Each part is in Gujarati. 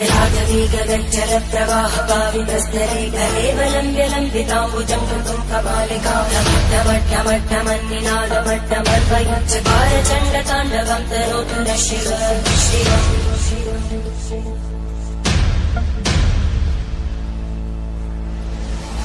राजवीगगज्जलप्रवाहपावितस्तरे कलेवलम्ब्यलम्बिताम्बुजङ्कृतुम् तरोतु न शिव शिव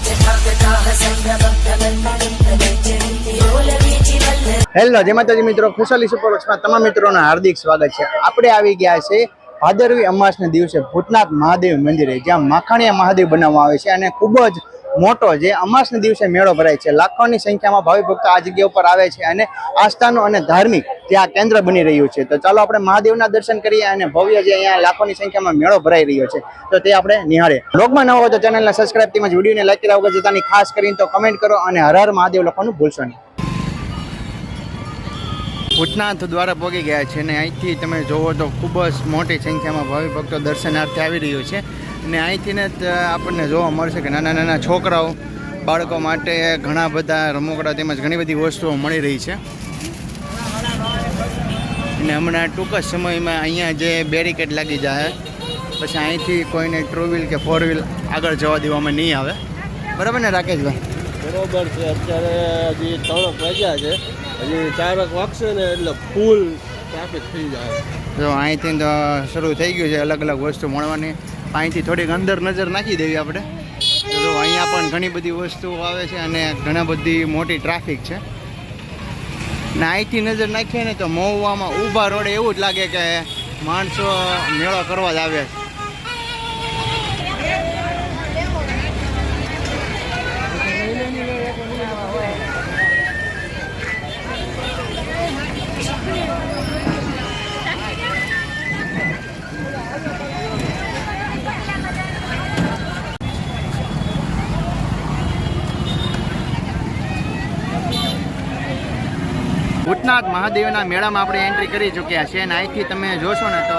यथागताः सम्भवप्रबन्धनिन्दगच्छन्ति लोलवीचिवल्ल હેલો જય માતાજી મિત્રો ખુશાલી સુપરવર્ક્સમાં તમામ મિત્રોનું હાર્દિક સ્વાગત છે આપણે આવી ગયા છે ભાદરવી અમાસના દિવસે ભૂતનાથ મહાદેવ મંદિરે, જ્યાં માખણીયા મહાદેવ બનાવવામાં આવે છે અને ખૂબ જ મોટો જે અમાસના દિવસે મેળો ભરાય છે. લાખોની સંખ્યામાં ભાવિ ભક્તો આ જગ્યા ઉપર આવે છે અને આસ્થાનું અને ધાર્મિક ત્યાં કેન્દ્ર બની રહ્યું છે. તો ચાલો આપણે મહાદેવના દર્શન કરીએ અને ભવ્ય જે અહીંયા લાખોની સંખ્યામાં મેળો ભરાઈ રહ્યો છે. તો તે આપણે નિહાળીએ. બ્લોગમાં ન હોય તો ચેનલને સબસ્ક્રાઇબ તેમજ વિડીયોને લાઈક કર્યા વગર જતાની ખાસ કરીને તો કમેન્ટ કરો અને હર હર મહાદેવ લખવાનું ભૂલશો નહીં. ભૂતનાથ દ્વારા પહોંચી ગયા છે અને અહીંથી તમે જોવો તો ખૂબ જ મોટી સંખ્યામાં ભાવિ ભક્તો દર્શનાર્થે આવી રહ્યો છે. અને અહીંથી ને આપણને જોવા મળશે કે નાના નાના છોકરાઓ બાળકો માટે ઘણા બધા રમકડા તેમજ ઘણી બધી વસ્તુઓ મળી રહી છે. અને હમણાં ટૂંક જ સમયમાં અહીંયા જે બેરિકેડ લાગી જાય, પછી અહીંથી કોઈને ટુ વ્હીલ કે ફોર વ્હીલ આગળ જવા દેવામાં નહીં આવે. બરાબર ને, રાકેશભાઈ? બરોબર છે, અત્યારે હજી ત્રણ વાગ્યા છે. હજી ચારક વાગશે એટલે ફૂલ ટ્રાફિક થઈ જાય. જો અહીંથી તો શરૂ થઈ ગયું છે અલગ અલગ વસ્તુ મળવાની. અહીંથી થોડીક અંદર નજર નાખી દેવી આપણે. જો અહીંયા પણ ઘણી બધી વસ્તુઓ આવે છે અને ઘણા બધી મોટી ટ્રાફિક છે. ને અહીંથી નજર નાખીએ ને તો મહુવામાં ઊભા રોડે એવું જ લાગે કે માણસો મેળો કરવા જ આવે છે. ભૂતનાથ મહાદેવના મેળામાં આપણે એન્ટ્રી કરી ચૂક્યા છે અને અહીંથી તમે જોશો ને તો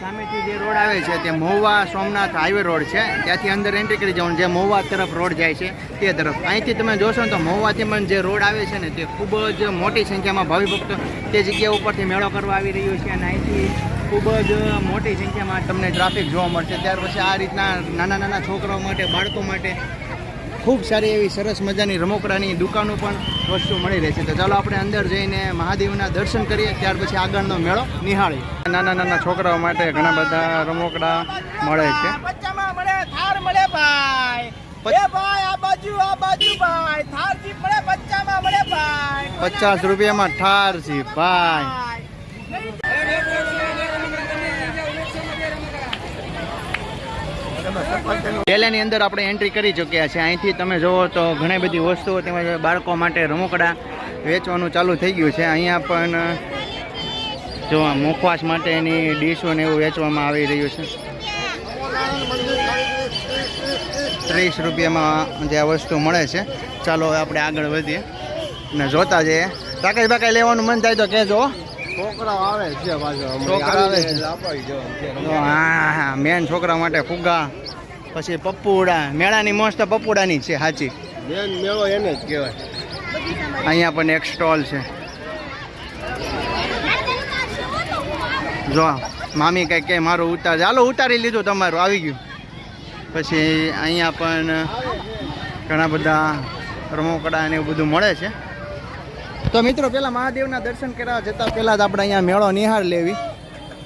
સામેથી જે રોડ આવે છે તે મહુવા સોમનાથ હાઈવે રોડ છે. ત્યાંથી અંદર એન્ટ્રી કરી જવાનું, જે મહુવા તરફ રોડ જાય છે તે તરફ. અહીંથી તમે જોશો ને તો મહુવાથી પણ જે રોડ આવે છે ને તે ખૂબ જ મોટી સંખ્યામાં ભાવિ ભક્તો તે જગ્યા ઉપરથી મેળો કરવા આવી રહ્યો છે અને અહીંથી ખૂબ જ મોટી સંખ્યામાં તમને ટ્રાફિક જોવા મળશે. ત્યાર પછી આ રીતના નાના નાના છોકરાઓ માટે, બાળકો માટે ખૂબ સારી એવી સરસ મજાની રમકડાની દુકાનો પણ વસ્તુ મળી રહે છે. તો ચાલો આપણે અંદર જઈને મહાદેવના દર્શન કરીએ ત્યાર પછી આગળનો મેળો નિહાળી નાના નાના છોકરાઓ માટે ઘણા બધા રમકડા મળે છે. પચાસ રૂપિયામાં ઠાર છે ભાઈ. પહેલાની અંદર આપણે એન્ટ્રી કરી ચૂક્યા છે અહીંથી તમે જુઓ તો ઘણી બધી વસ્તુઓ તેમજ બાળકો માટે રમકડા વેચવાનું ચાલુ થઈ ગયું છે. અહીંયા પણ, જો મુખવાસ માટેની ડીશો ને એવું વેચવામાં આવી રહ્યું છે. ત્રીસ રૂપિયામાં જે આ વસ્તુ મળે છે. ચાલો આપણે આગળ વધીએ. અને જોતા જઈએ. રાકેશ બાકાઈ લેવાનું મન થાય તો કહેજો. છોકરાઓ આવે છે પાછો. છોકરા આવે છે. અપાઈ જવાનું છે. તો હા હા મેન છોકરા માટે ફુગ્ગા પછી પપ્પુડા મેળાની મોસ્ત પપ્પુડાની છે સાચી. મેન મેળો એને જ કહેવાય. અહીંયા પણ એક સ્ટોલ છે. જો મામી કંઈક કે મારું ઉતાર. ચાલો ઉતારી લીધું તમારું આવી ગયું. પછી અહીંયા પણ ઘણા બધા રમકડા ને એવું બધું મળે છે. તો મિત્રો પહેલાં મહાદેવના દર્શન કરવા જતાં પહેલાં જ આપણે અહીંયા મેળો નિહાળ લેવી.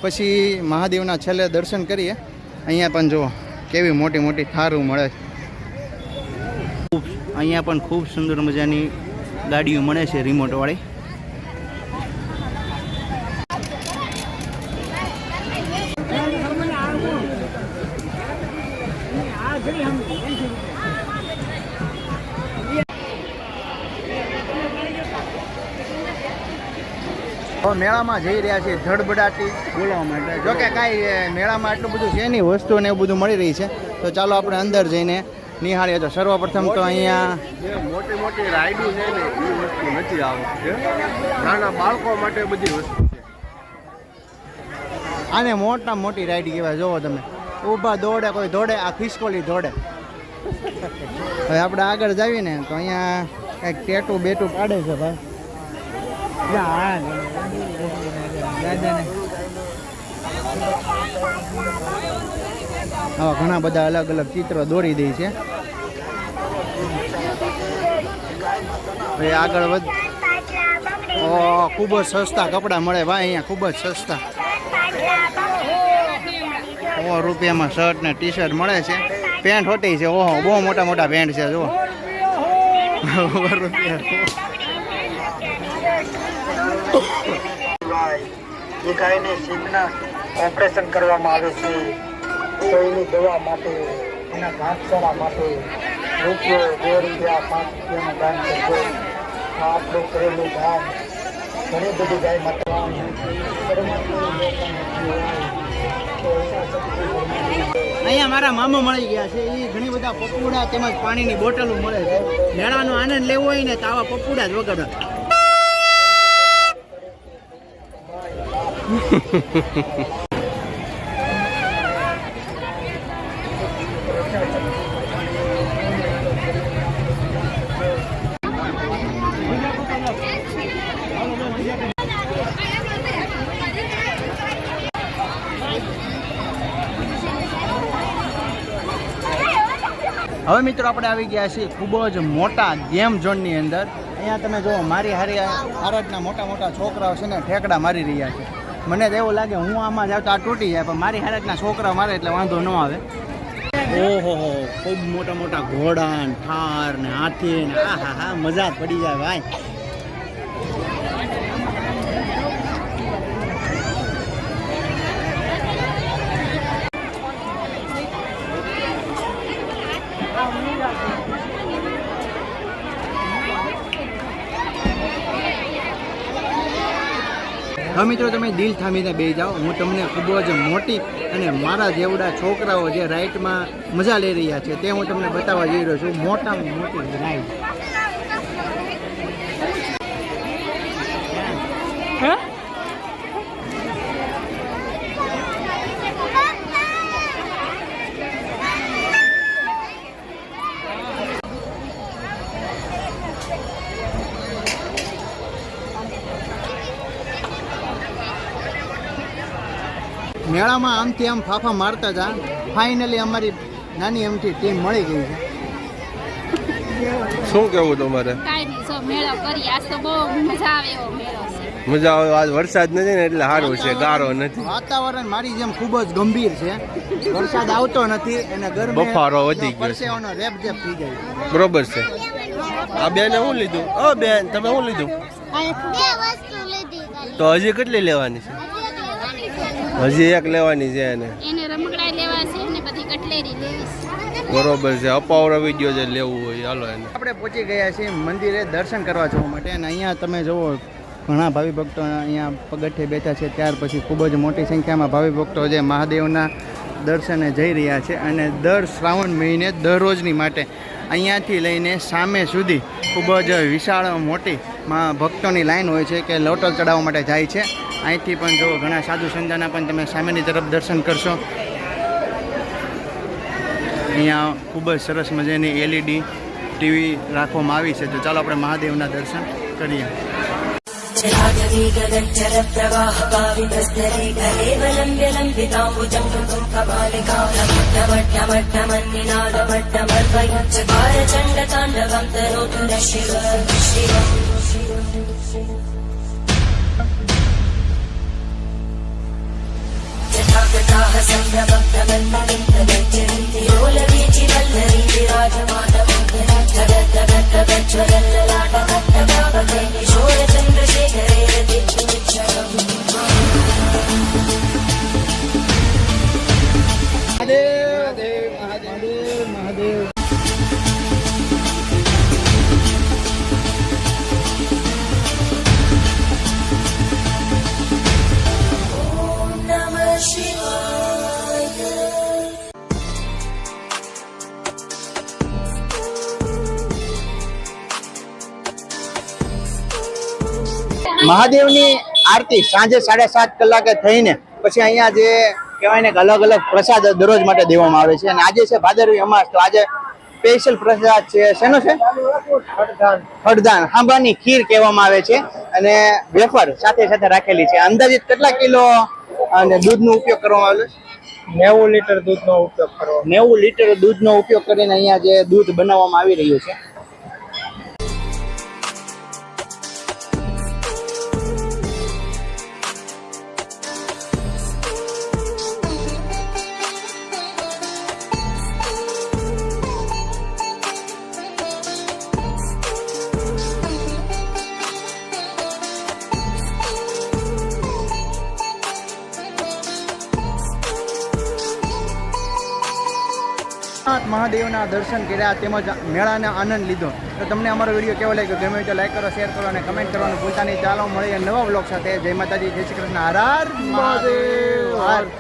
પછી મહાદેવના છેલ્લે દર્શન કરીએ. અહીંયા પણ જુઓ, કેવી મોટી મોટી થારું મળે અહીંયા પણ ખૂબ સુંદર મજાની ગાડીઓ મળે છે રિમોટવાળી. મેળામાં જઈ રહ્યા છીએ ધડબડાટી બોલવા માટે જોકે કાંઈ મેળામાં આટલું બધું છે નહીં વસ્તુ ને એવું બધું મળી રહી છે. તો ચાલો આપણે અંદર જઈને નિહાળીએ. તો સર્વપ્રથમ તો અહીંયા મોટી મોટી રાઈડો છે ને એ વસ્તુ નથી આવતી નાના બાળકો માટે બધી વસ્તુ છે. આને મોટા મોટી રાઈડ કહેવાય. જોવો તમે. ઊભા દોડે કોઈ દોડે આ ખિસકોલી દોડે. હવે આપણે આગળ જાવીએ ને તો અહીંયા કંઈક ટેટુ બેટું પાડે છે ભાઈ. આવા ઘણા બધા અલગ અલગ ચિત્ર દોરી દે છે. આગળ વધ ખૂબ જ સસ્તા કપડાં મળે ભાઈ અહીંયા ખૂબ જ સસ્તા. સો રૂપિયામાં શર્ટ ને ટી શર્ટ મળે છે. પેન્ટ હોટી છે ઓહો બહુ મોટા મોટા પેન્ટ છે જુઓ. રૂપિયા જે ગાયને સિંગના ઓપરેશન કરવામાં આવે છે તો એની દવા માટે, એના ઘાસચારા માટે રૂપિયો બે રૂપિયા, પાંચ રૂપિયાનું દાન કરજો આપણું કરેલું દાન ઘણી બધી ગાય માટે પરમાત્માની દયા નથી હોય. તો એના શક્તિ પરમાત્માની દયા. અહીંયા મારા મામા મળી ગયા છે એ ઘણી બધા પપુડા તેમજ પાણીની બોટલો મળે છે મેળાનો આનંદ લેવો હોય ને તો આવા પપુડા જ વગર હવે મિત્રો આપણે આવી ગયા છીએ ખૂબ જ મોટા ગેમ ઝોનની અંદર. અહીંયા તમે જુઓ, મારી હારી ભારતના મોટા મોટા છોકરાઓ છે ને ઠેકડા મારી રહ્યા છે. મને તો એવું લાગે હું આમાં જાઉં તો આ તૂટી જાય, પણ મારી હાલતના છોકરા મારે એટલે વાંધો ન આવે. ઓહો હો ખૂબ મોટા મોટા ઘોડા ને ઠાર ને હાથી ને આ હા હા મજા પડી જાય ભાઈ. હવે મિત્રો, તમે દિલ થામીને બે જાઓ. હું તમને ખૂબ જ મોટી અને મારા જેવડા છોકરાઓ જે રાઇટમાં મજા લઈ રહ્યા છે, તે હું તમને બતાવવા જઈ રહ્યો છું. મોટામાં મોટી રાઈડ મેળામાં આમથી આમ ફાફા મારતા હતા ફાઇનલી અમારી નાની એમથી ટીમ મળી ગઈ છે. શું કેવું તમારે? કાંઈ નહીં જો મેળો કરી આજ તો બહુ મજા આવે એવો મેળો છે. મજા આવે આજ વરસાદ નથી ને એટલે સારું છે ગારો નથી. વાતાવરણ મારી જેમ ખૂબ જ ગંભીર છે. વરસાદ આવતો નથી અને ગરમી બફારો વધી ગયો છે. રેપ જેપ થઈ જાય બરોબર છે. આ બેને શું લીધું? ઓ બેન તમે શું લીધું? બે વસ્તુ લીધી ખાલી. તો હજી કેટલી લેવાની છે? હજી એક લેવાની છે એને. એને રમકડા લેવા છે ને બધી કટલેરી લેવી છે. બરોબર છે અપાવર વીડિયો જે લેવું હોય હાલો એને. આપણે પહોંચી ગયા છીએ મંદિરે દર્શન કરવા જવા માટે અને અહીંયા તમે જુઓ ઘણા ભાવિ ભક્તો અહીંયા પગથે બેઠા છે ત્યાર પછી ખૂબ જ મોટી સંખ્યામાં ભાવિ ભક્તો જે મહાદેવના દર્શને જઈ રહ્યા છે અને દર શ્રાવણ મહિને દરરોજની માટે અહીંયાથી લઈને સામે સુધી ખૂબ જ વિશાળ મોટી ભક્તોની લાઈન હોય છે કે લોટલ ચડાવવા માટે જાય છે. અહીંથી પણ જો ઘણા સાધુ સંતોના પણ તમે સામેની તરફ દર્શન કરશો અહીંયા ખૂબ જ સરસ મજાની એલઈડી ટીવી રાખવામાં આવી છે તો ચાલો આપણે મહાદેવના દર્શન કરીએ जलागवी गगज्जल प्रवाह पावितस्तरे गलेव రాజదాహ సంభ్రమన్న నిన్న వెచ్చరింది యోల వీచి నల్లరింది రాజమాత వందన తడ తడ తడ జ్వరల్ల મહાદેવની આરતી સાંજે સાડા સાત કલાકે થઈને પછી અહીંયા જે કહેવાય ને અલગ અલગ પ્રસાદ દરરોજ માટે દેવામાં આવે છે. અને આજે છે ભાદરવી અમાસ તો આજે સ્પેશિયલ પ્રસાદ છે શેનો છે? ખડધાન. હાંબાની ખીર કહેવામાં આવે છે અને વેફર સાથે સાથે રાખેલી છે. અંદાજિત કેટલા કિલો અને દૂધનો ઉપયોગ કરવામાં આવેલો છે? નેવું લીટર દૂધનો ઉપયોગ કરવો. નેવું લીટર દૂધનો ઉપયોગ કરીને અહીંયા જે દૂધ બનાવવામાં આવી રહ્યું છે. મહાદેવના દર્શન કર્યા તેમજ મેળાને આનંદ લીધો. તો તમને અમારો વીડિયો કેવો લાગ્યો? ગમે તો લાઈક કરો શેર કરો અને કમેન્ટ કરવાનું ભૂલતા નહીં. ચાલો મળીએ નવા બ્લોગ સાથે. જય માતાજી જય શ્રી કૃષ્ણ. હર હર મહાદેવ. હર.